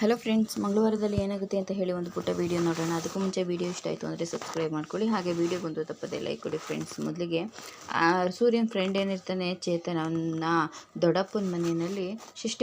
Hello friends ಮಂಗಳವಾರದಲ್ಲಿ ಏನಾಗುತ್ತೆ ಅಂತ ಹೇಳಿ ಒಂದು ಪುಟ್ಟ ವೀಡಿಯೋ ನೋಡೋಣ. ಅದಕ್ಕೂ ಮುಂಚೆ ವೀಡಿಯೋ ಇಷ್ಟ ಆಯಿತು ಅಂದರೆ ಸಬ್ಸ್ಕ್ರೈಬ್ ಮಾಡ್ಕೊಳ್ಳಿ. ಹಾಗೆ ವೀಡಿಯೋಗೊಂದು ತಪ್ಪದೆ ಲೈಕ್ ಕೊಡಿ ಫ್ರೆಂಡ್ಸ್ ಮೊದಲಿಗೆ ಸೂರ್ಯನ ಫ್ರೆಂಡ್ ಏನಿರ್ತಾನೆ ಚೇತನನ ದೊಡ್ಡಪ್ಪನ ಮನೆಯಲ್ಲಿ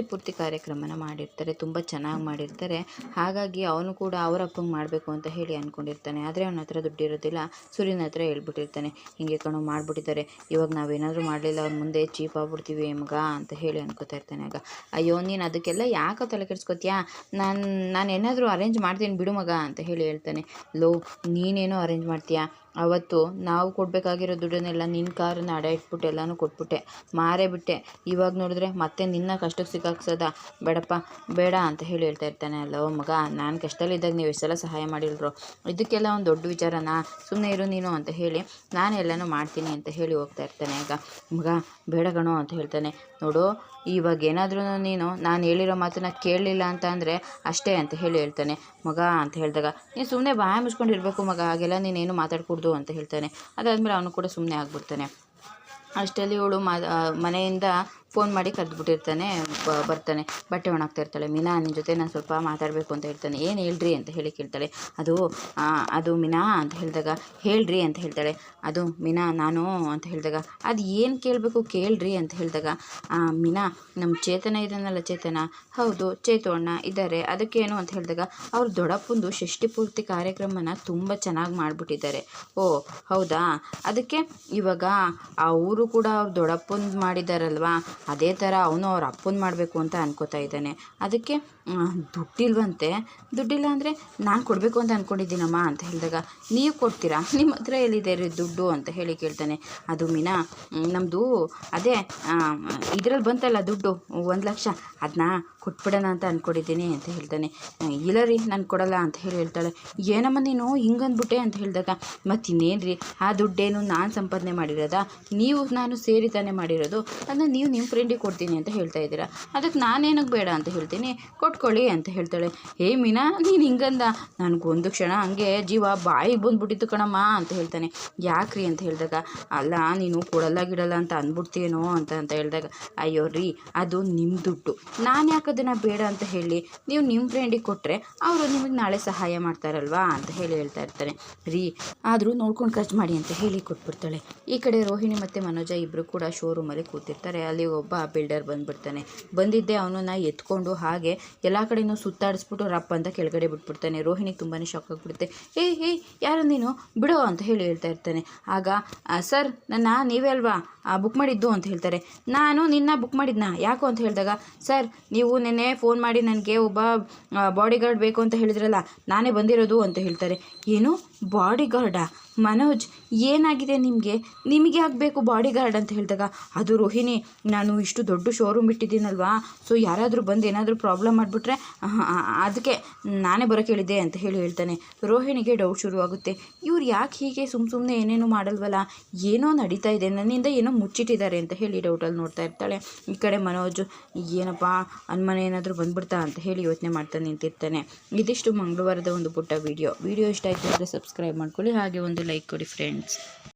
ಪೂರ್ತಿ ಕಾರ್ಯಕ್ರಮನ ಮಾಡಿರ್ತಾರೆ. ತುಂಬ ಚೆನ್ನಾಗಿ ಮಾಡಿರ್ತಾರೆ. ಹಾಗಾಗಿ ಅವನು ಕೂಡ ಅವರ ಅಪ್ಪಂಗೆ ಮಾಡಬೇಕು ಅಂತ ಹೇಳಿ ಅಂದ್ಕೊಂಡಿರ್ತಾನೆ ಆದರೆ ಅವನ ಹತ್ರ ದುಡ್ಡಿರೋದಿಲ್ಲ ಸೂರ್ಯನ ಹತ್ರ ಹೇಳ್ಬಿಟ್ಟಿರ್ತಾನೆ. ಹಿಂಗೆ ಕಣೋ, ಮಾಡಿಬಿಟ್ಟಿದ್ದಾರೆ. ಇವಾಗ ನಾವೇನಾದರೂ ಮಾಡಲಿಲ್ಲ, ಅವ್ರ ಮುಂದೆ ಚೀಪ್ ಆಗ್ಬಿಡ್ತೀವಿ ಮಗ ಅಂತ ಹೇಳಿ ಅನ್ಕೋತಾ ಇರ್ತಾನೆ. ಆಗ, ಅಯ್ಯೋ, ನೀನು ಅದಕ್ಕೆಲ್ಲ ಯಾಕೆ ತಲೆ ಕೆಡಿಸ್ಕೊತೀಯಾ? ನಾನು ನಾನು ಏನಾದರೂ ಅರೇಂಜ್ ಮಾಡ್ತೀನಿ ಬಿಡು ಮಗ ಅಂತ ಹೇಳಿ ಹೇಳ್ತಾನೆ. ಲೋ, ನೀನೇನೋ ಅರೇಂಜ್ ಮಾಡ್ತೀಯಾ? ಅವತ್ತು ನಾವು ಕೊಡಬೇಕಾಗಿರೋ ದುಡ್ಡನ್ನೆಲ್ಲ ನಿನ್ನ ಕಾರನ್ನ ಅಡ ಇಟ್ಬಿಟ್ಟು ಎಲ್ಲನೂ ಕೊಟ್ಬಿಟ್ಟೆ. ಮಾರೇ ಬಿಟ್ಟೆ. ಇವಾಗ ನೋಡಿದ್ರೆ ಮತ್ತೆ ನಿನ್ನ ಕಷ್ಟಕ್ಕೆ ಸಿಕ್ಕಾಕ್ಸೋದ? ಬೇಡಪ್ಪ, ಬೇಡ ಅಂತ ಹೇಳಿ ಹೇಳ್ತಾ ಇರ್ತಾನೆ. ಅಲ್ಲೋ ಮಗ, ನಾನು ಕಷ್ಟದಲ್ಲಿದ್ದಾಗ ನೀವು ಎಷ್ಟೆಲ್ಲ ಸಹಾಯ ಮಾಡಿಲ್ರು. ಇದಕ್ಕೆಲ್ಲ ಒಂದು ದೊಡ್ಡ ವಿಚಾರನಾ? ಸುಮ್ಮನೆ ಇರು ನೀನು ಅಂತ ಹೇಳಿ ನಾನು ಎಲ್ಲನೂ ಮಾಡ್ತೀನಿ ಅಂತ ಹೇಳಿ ಹೋಗ್ತಾ ಇರ್ತಾನೆ ಆಗ ಮಗ, ಬೇಡ ಕಣೋ ಅಂತ ಹೇಳ್ತಾನೆ. ನೋಡು, ಇವಾಗ ಏನಾದ್ರೂ ನೀನು, ನಾನು ಹೇಳಿರೋ ಮಾತನ್ನ ಕೇಳಲಿಲ್ಲ ಅಂತ ಅಂದರೆ ಅಷ್ಟೇ ಅಂತ ಹೇಳಿ ಹೇಳ್ತಾನೆ, ಮಗ, ಅಂತ ಹೇಳಿದಾಗ, ನೀನು ಸುಮ್ಮನೆ ಬಾಯ ಮುಚ್ಕೊಂಡು ಇರಬೇಕು ಮಗ, ಹಾಗೆಲ್ಲ ನೀನೇನು ಮಾತಾಡ್ಕೂಡ್ದು, ಅಂತ ಹೇಳ್ತಾನೆ. ಅದಾದಮೇಲೆ ಅವನು ಕೂಡ ಸುಮ್ಮನೆ ಆಗಿಬಿಡ್ತಾನೆ. ಅಷ್ಟರಲ್ಲಿ ಇವಳು ಮನೆಯಿಂದ ಫೋನ್ ಮಾಡಿ ಕರೆದ್ಬಿಟ್ಟಿರ್ತಾನೆ ಬರ್ತಾನೆ. ಬಟ್ಟೆ ಒಣಗ್ತಾ ಇರ್ತಾಳೆ. ಮೀನಾ ನಿನ್ನ ಜೊತೆ ನಾನು ಸ್ವಲ್ಪ ಮಾತಾಡಬೇಕು ಅಂತ ಹೇಳ್ತಾನೆ. ಏನು ಹೇಳ್ರಿ ಅಂತ ಹೇಳಿ ಕೇಳ್ತಾಳೆ. ಅದು ಅದು ಮೀನಾ ಅಂತ ಹೇಳಿದಾಗ, ಹೇಳ್ರಿ ಅಂತ ಹೇಳ್ತಾಳೆ. ಅದು ಮೀನಾ, ನಾನು ಅಂತ ಹೇಳಿದಾಗ, ಅದು ಏನು ಕೇಳಬೇಕು ಕೇಳ್ರಿ ಅಂತ ಹೇಳಿದಾಗ ಮೀನಾ ನಮ್ಮ ಚೇತನ ಇದನ್ನಲ್ಲ ಚೇತನ? ಹೌದು ಚೇತು ಅಣ್ಣ ಇದ್ದಾರೆ ಅದಕ್ಕೇನು ಅಂತ ಹೇಳಿದಾಗ, ಅವ್ರು ದೊಡ್ಡಪ್ಪಂದು ಷಷ್ಠಿ ಪೂರ್ತಿ ಕಾರ್ಯಕ್ರಮನ ತುಂಬ ಚೆನ್ನಾಗಿ ಮಾಡಿಬಿಟ್ಟಿದ್ದಾರೆ. ಓ, ಹೌದಾ? ಅದಕ್ಕೆ ಇವಾಗ ಅವರು ಕೂಡ ಅವ್ರು ದೊಡ್ಡಪ್ಪಂದು ಮಾಡಿದಾರಲ್ವಾ? ಅದೇ ಥರ ಅವನು ಅವ್ರ ಅಪ್ಪನ ಮಾಡಬೇಕು ಅಂತ ಅನ್ಕೋತಾ ಇದ್ದಾನೆ. ಅದಕ್ಕೆ ದುಡ್ಡಿಲ್ವಂತೆ. ದುಡ್ಡಿಲ್ಲ ಅಂದರೆ ನಾನು ಕೊಡಬೇಕು ಅಂತ ಅಂದ್ಕೊಂಡಿದ್ದೀನಮ್ಮ ಅಂತ ಹೇಳಿದಾಗ, ನೀವು ಕೊಡ್ತೀರಾ? ನಿಮ್ಮ ಹತ್ರ ಎಲ್ಲಿದೆ ರೀ ದುಡ್ಡು? ಅಂತ ಹೇಳಿ ಕೇಳ್ತಾನೆ. ಅದು ಮೀನಾ ನಮ್ಮದು ಅದೇ ಇದರಲ್ಲಿ ಬಂತಲ್ಲ ದುಡ್ಡು, ಒಂದು ಲಕ್ಷ ಅದನ್ನ ಕೊಟ್ಬಿಡೋಣ ಅಂತ ಅಂದ್ಕೊಂಡಿದ್ದೀನಿ ಅಂತ ಹೇಳ್ತಾನೆ. ಇಲ್ಲ ರೀ, ನಾನು ಕೊಡಲ್ಲ ಅಂತ ಹೇಳಿ ಹೇಳ್ತಾಳೆ. ಏನಮ್ಮ ನೀನು? ಹಿಂಗಂದ್ಬಿಟ್ಟೆ? ಅಂತ ಹೇಳಿದಾಗ, ಮತ್ತು ಇನ್ನೇನು ರೀ ಆ ದುಡ್ಡೇನು ನಾನು ಸಂಪಾದನೆ ಮಾಡಿರೋದಾ? ನೀವು ನಾನು ಸೇರಿ ತಾನೇ ಮಾಡಿರೋದು. ಅದನ್ನ ನೀವು ನಿಮ್ಮ ಫ್ರೆಂಡಿಗೆ ಕೊಡ್ತೀನಿ ಅಂತ ಹೇಳ್ತಾ ಇದ್ದೀರಾ? ಅದಕ್ಕೆ ನಾನೇನಕ್ಕೆ ಬೇಡ ಅಂತ ಹೇಳ್ತೀನಿ? ಕೊಟ್ಕೊಳ್ಳಿ ಅಂತ ಹೇಳ್ತಾಳೆ. ಹೇ ಮೀನಾ, ನೀನು ಹಿಂಗಂದ? ನನಗೊಂದು ಕ್ಷಣ ಹಂಗೆ ಜೀವ ಬಾಯಿಗೆ ಬಂದುಬಿಟ್ಟಿತ್ತು ಕಣಮ್ಮ ಅಂತ ಹೇಳ್ತಾನೆ. ಯಾಕ್ರಿ ಅಂತ ಹೇಳಿದಾಗ, ಅಲ್ಲ, ನೀನು ಕೊಡಲ್ಲ ಗಿಡಲ್ಲ ಅಂತ ಅಂದ್ಬಿಡ್ತೀನೋ ಅಂತ ಅಂತ ಹೇಳಿದಾಗ, ಅಯ್ಯೋ ರೀ, ಅದು ನಿಮ್ಮ ದುಡ್ಡು. ನಾನು ಯಾಕೆ ಅದನ್ನು ಬೇಡ ಅಂತ ಹೇಳಿ? ನೀವು ನಿಮ್ಮ ಫ್ರೆಂಡಿಗೆ ಕೊಟ್ಟರೆ ಅವರು ನಿಮಗೆ ನಾಳೆ ಸಹಾಯ ಮಾಡ್ತಾರಲ್ವಾ ಅಂತ ಹೇಳಿ ಹೇಳ್ತಾ ಇರ್ತಾರೆ. ರೀ, ಆದರೂ ನೋಡ್ಕೊಂಡು ಖರ್ಚು ಮಾಡಿ ಅಂತ ಹೇಳಿ ಕೊಟ್ಬಿಡ್ತಾಳೆ. ಈ ಕಡೆ ರೋಹಿಣಿ ಮತ್ತು ಮನೋಜ ಇಬ್ಬರು ಕೂಡ ಶೋರೂಮಲ್ಲಿ ಕೂತಿರ್ತಾರೆ. ಅಲ್ಲಿ ಒಬ್ಬ ಬಿಲ್ಡರ್ ಬಂದ್ಬಿಡ್ತಾನೆ. ಬಂದಿದ್ದೆ ಅವನನ್ನ ಎತ್ಕೊಂಡು ಹಾಗೆ ಎಲ್ಲ ಕಡೆಯೂ ಸುತ್ತಾಡಿಸ್ಬಿಟ್ಟು ರಪ್ಪ ಅಂತ ಕೆಳಗಡೆ ಬಿಟ್ಬಿಡ್ತಾನೆ. ರೋಹಿಣಿಗೆ ತುಂಬಾ ಶಾಕ್ ಆಗಿಬಿಡುತ್ತೆ. ಏಯ್ ಏಯ್ ಯಾರು ನೀನು? ಬಿಡೋ ಅಂತ ಹೇಳಿ ಹೇಳ್ತಾ ಇರ್ತಾನೆ. ಆಗ ಸರ್, ನನ್ನ ನೀವೇ ಅಲ್ವಾ? ಬುಕ್ ಮಾಡಿದ್ದು ಅಂತ ಹೇಳ್ತಾರೆ. ನಾನು ನಿನ್ನ ಬುಕ್ ಮಾಡಿದ್ನ? ಯಾಕೋ ಅಂತ ಹೇಳಿದಾಗ, ಸರ್, ನೀವು ನೆನ್ನೆ ಫೋನ್ ಮಾಡಿ ನನಗೆ ಒಬ್ಬ ಬಾಡಿಗಾರ್ಡ್ ಬೇಕು ಅಂತ ಹೇಳಿದ್ರಲ್ಲ, ನಾನೇ ಬಂದಿರೋದು ಅಂತ ಹೇಳ್ತಾರೆ. ಏನು? ಬಾಡಿ ಗಾರ್ಡಾ ಮನೋಜ್, ಏನಾಗಿದೆ ನಿಮಗೆ? ನಿಮಗೆ ಆಗಬೇಕು ಬಾಡಿಗಾರ್ಡ್ ಅಂತ ಹೇಳಿದಾಗ. ಅದು ರೋಹಿಣಿ, ನಾನು ಇಷ್ಟು ದೊಡ್ಡ ಶೋರೂಮ್ ಇಟ್ಟಿದ್ದೀನಲ್ವಾ? ಸೊ ಯಾರಾದರೂ ಬಂದು ಏನಾದರೂ ಪ್ರಾಬ್ಲಮ್ ಮಾಡಿಬಿಟ್ರೆ ಅದಕ್ಕೆ ನಾನೇ ಬರೋಕ್ಕೆ ಹೇಳಿದ್ದೆ ಅಂತ ಹೇಳಿ ಹೇಳ್ತಾನೆ. ರೋಹಿಣಿಗೆ ಡೌಟ್ ಶುರುವಾಗುತ್ತೆ. ಇವ್ರು ಯಾಕೆ ಹೀಗೆ ಸುಮ್ಮ ಸುಮ್ಮನೆ ಏನೇನು ಮಾಡಲ್ವಲ್ಲ? ಏನೋ ನಡೀತಾ ಇದೆ, ನನ್ನಿಂದ ಏನೋ ಮುಚ್ಚಿಟ್ಟಿದ್ದಾರೆ ಅಂತ ಹೇಳಿ ಡೌಟಲ್ಲಿ ನೋಡ್ತಾ ಇರ್ತಾಳೆ. ಈ ಕಡೆ ಮನೋಜ್, ಏನಪ್ಪ, ಅನ್ಮನೆ ಏನಾದರೂ ಬಂದ್ಬಿಡ್ತಾ ಅಂತ ಹೇಳಿ ಯೋಚನೆ ಮಾಡ್ತಾ ನಿಂತಿರ್ತಾನೆ. ಇದಿಷ್ಟು ಮಂಗಳವಾರದ ಒಂದು ಪುಟ್ಟ ವಿಡಿಯೋ ವಿಡಿಯೋ ಇಷ್ಟ ಆಯಿತು ಅಂದರೆ ಸಬ್ಸ್ಕ್ರೈಬ್ ಮಾಡ್ಕೊಳ್ಳಿ. ಹಾಗೆ ಒಂದು ಲೈಕ್ ಕೊಡಿ ಫ್ರೆಂಡ್ಸ್